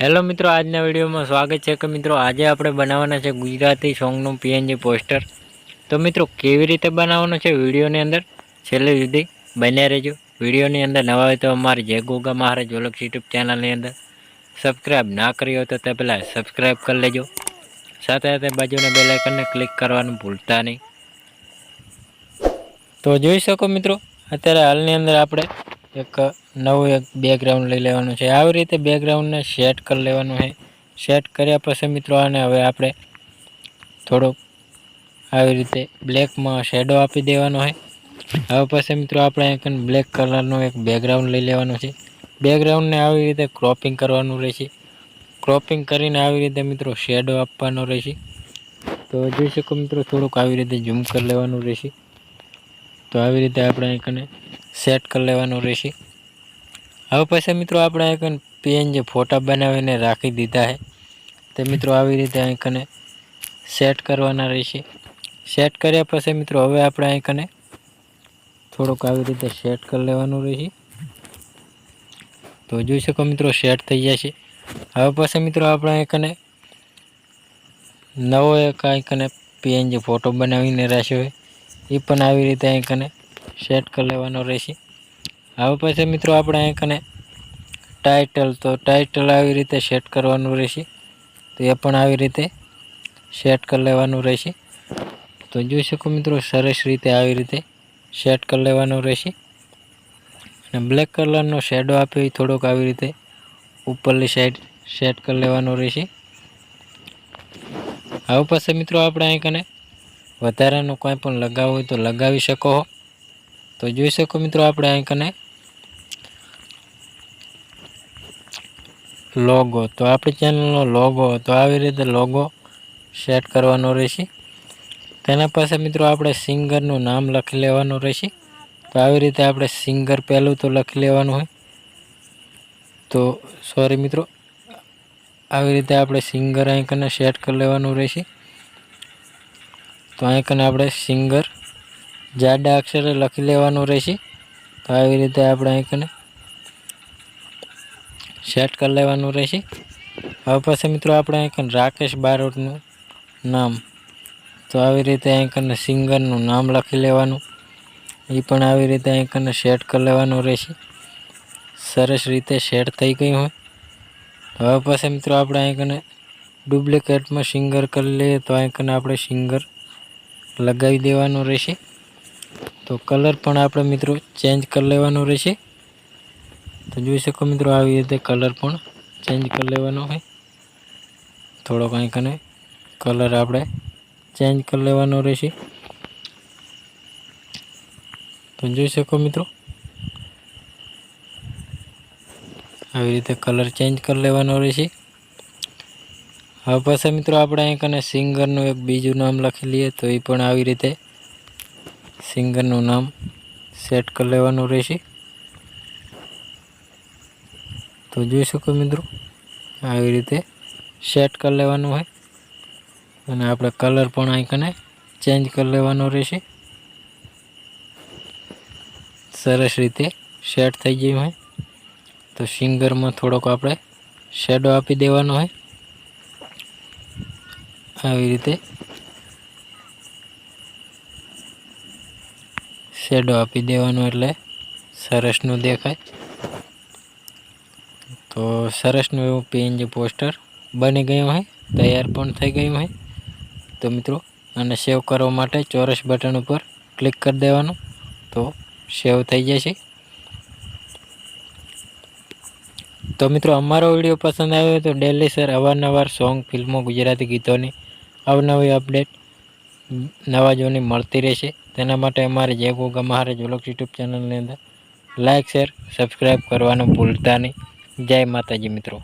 Hello મિત્રો, આજના વિડીયોમાં સ્વાગત છે કે મિત્રો, આજે આપણે બનાવવાના છે ગુજરાતી સોંગનું પીએનજી પોસ્ટર તો મિત્રો, કેવી રીતે બનાવવાનું છે વિડીયોની અંદર? છેલ્લે સુધી બન્યા રહેજો. વિડીયોની અંદર નવા હોય તો અમારી જય ગોગા મહારાજ ઓલક્ષ યુટ્યુબ ચેનલની અંદર સબસ્ક્રાઈબ ના કરી હોય તો તે પહેલાં સબસ્ક્રાઈબ કરી લેજો. સાથે સાથે બાજુના બેલાઇકનને ક્લિક કરવાનું ભૂલતા નહીં. તો જોઈ શકો મિત્રો, અત્યારે હાલની અંદર આપણે એક નવું એક બેકગ્રાઉન્ડ લઈ લેવાનું છે. આવી રીતે બેકગ્રાઉન્ડને સેટ કરી લેવાનું છે. સેટ કર્યા પછી મિત્રો આને હવે આપણે થોડોક આવી રીતે બ્લેકમાં શેડો આપી દેવાનો છે. હવે પછી મિત્રો આપણે એક બ્લેક કલરનું એક બેકગ્રાઉન્ડ લઈ લેવાનું છે. બેકગ્રાઉન્ડને આવી રીતે ક્રોપિંગ કરવાનું રહેશે. ક્રોપિંગ કરીને આવી રીતે મિત્રો શેડો આપવાનો રહેશે. તો જોઈ શકો મિત્રો થોડુંક આવી રીતે ઝૂમ કરી લેવાનું રહેશે. તો આવી રીતે આપણે એકને સેટ કરી લેવાનું રહેશે. હવે પછી મિત્રો આપણે એક પેન જે ફોટા બનાવીને રાખી દીધા છે. તે મિત્રો આવી રીતે અહીં કને સેટ કરવાના રહેશે. સેટ કર્યા પછી મિત્રો હવે આપણે અહીં કને થોડુંક આવી રીતે સેટ કરી લેવાનું રહેશે. તો જોઈ શકો મિત્રો સેટ થઈ જશે હવે પછી મિત્રો આપણે અહીંકને નવો એક અહીં કને પેન જે ફોટો બનાવીને રાખ્યો હોય એ પણ આવી રીતે અહીં કને સેટ કરી લેવાનો રહેશે. હવે પછી મિત્રો આપણે અહીંકને ટાઇટલ તો ટાઇટલ આવી રીતે સેટ કરવાનું રહેશે. તો એ પણ આવી રીતે સેટ કરી લેવાનું રહેશે. તો જોઈ શકો મિત્રો સરસ રીતે આવી રીતે સેટ કરી લેવાનું રહેશે. અને બ્લેક કલરનો શેડો આપ્યો એ થોડોક આવી રીતે ઉપરની સાઈડ સેટ કરી લેવાનો રહેશે. હવે પછી મિત્રો આપણે અહીં કને વધારાનું કંઈ પણ લગાવવું હોય તો લગાવી શકો તો જોઈ શકો મિત્રો આપણે અહીં કને લોગો તો આપણી ચેનલનો લોગો તો આવી રીતે લોગો સેટ કરવાનો રહેશે. તેના પાસે મિત્રો આપણે સિંગરનું નામ લખી લેવાનું રહેશે. તો આવી રીતે આપણે સિંગર પહેલું તો લખી લેવાનું હોય. તો સોરી મિત્રો, આવી રીતે આપણે સિંગર આઈકને સેટ કરી લેવાનું રહેશે. તો આઈકને આપણે સિંગર જાડા અક્ષરે લખી લેવાનું રહેશે. તો આવી રીતે આપણે આઈકને સેટ કરી લેવાનું રહેશે. હવે પછી મિત્રો આપણે અહીં રાકેશ બારોટનું નામ. તો આવી રીતે અહીં સિંગરનું નામ લખી લેવાનું. એ પણ આવી રીતે અહીં સેટ કરી લેવાનું રહેશે. સરસ રીતે સેટ થઈ ગયું હોય. હવે પછી મિત્રો આપણે અહીં ડુપ્લિકેટમાં સિંગર કરી લઈએ તો અહીં આપણે સિંગર લગાવી દેવાનું રહેશે. તો કલર પણ આપણે મિત્રો ચેન્જ કરી લેવાનું રહેશે. તો જોઈ શકો મિત્રો આવી રીતે કલર પણ ચેન્જ કરી લેવાનો હોય. થોડોક અહીં કને કલર આપણે ચેન્જ કરી લેવાનો રહેશે. તો જોઈ શકો મિત્રો, આવી રીતે કલર ચેન્જ કરી લેવાનો રહેશે. હવે પાછા મિત્રો આપણે અહીં કને સિંગરનું એક બીજું નામ લખી લઈએ તો એ પણ આવી રીતે સિંગરનું નામ સેટ કરી લેવાનું રહેશે. તો જોઈ શકો મિત્રો, આવી રીતે સેટ કરી લેવાનું હોય. અને આપણે કલર પણ આઈકને ચેન્જ કરી લેવાનો રહેશે. સરસ રીતે સેટ થઈ ગયું હોય. તો સિંગરમાં થોડોક આપણે શેડો આપી દેવાનો હોય. આવી રીતે શેડો આપી દેવાનો એટલે સરસનું દેખાય. તો સરસનું એવું પીએનજી પોસ્ટર બની ગયું હોય તૈયાર પણ થઈ ગયું હોય તો મિત્રો અને સેવ કરવા માટે ચોરસ બટન ઉપર ક્લિક કરી દેવાનું. તો સેવ થઈ જશે. તો મિત્રો, અમારો વીડિયો પસંદ આવ્યો તો ડેલી સર અવારનવાર સોંગ, ફિલ્મો, ગુજરાતી ગીતોની અવનવી અપડેટ નવા જોની મળતી રહેશે. તેના માટે અમારે જય ગોગા મહારાજ વ્લોગ યુટ્યુબ ચેનલની અંદર લાઇક શેર સબસ્ક્રાઈબ કરવાનું ભૂલતા નહીં. જય માતાજી મિત્રો.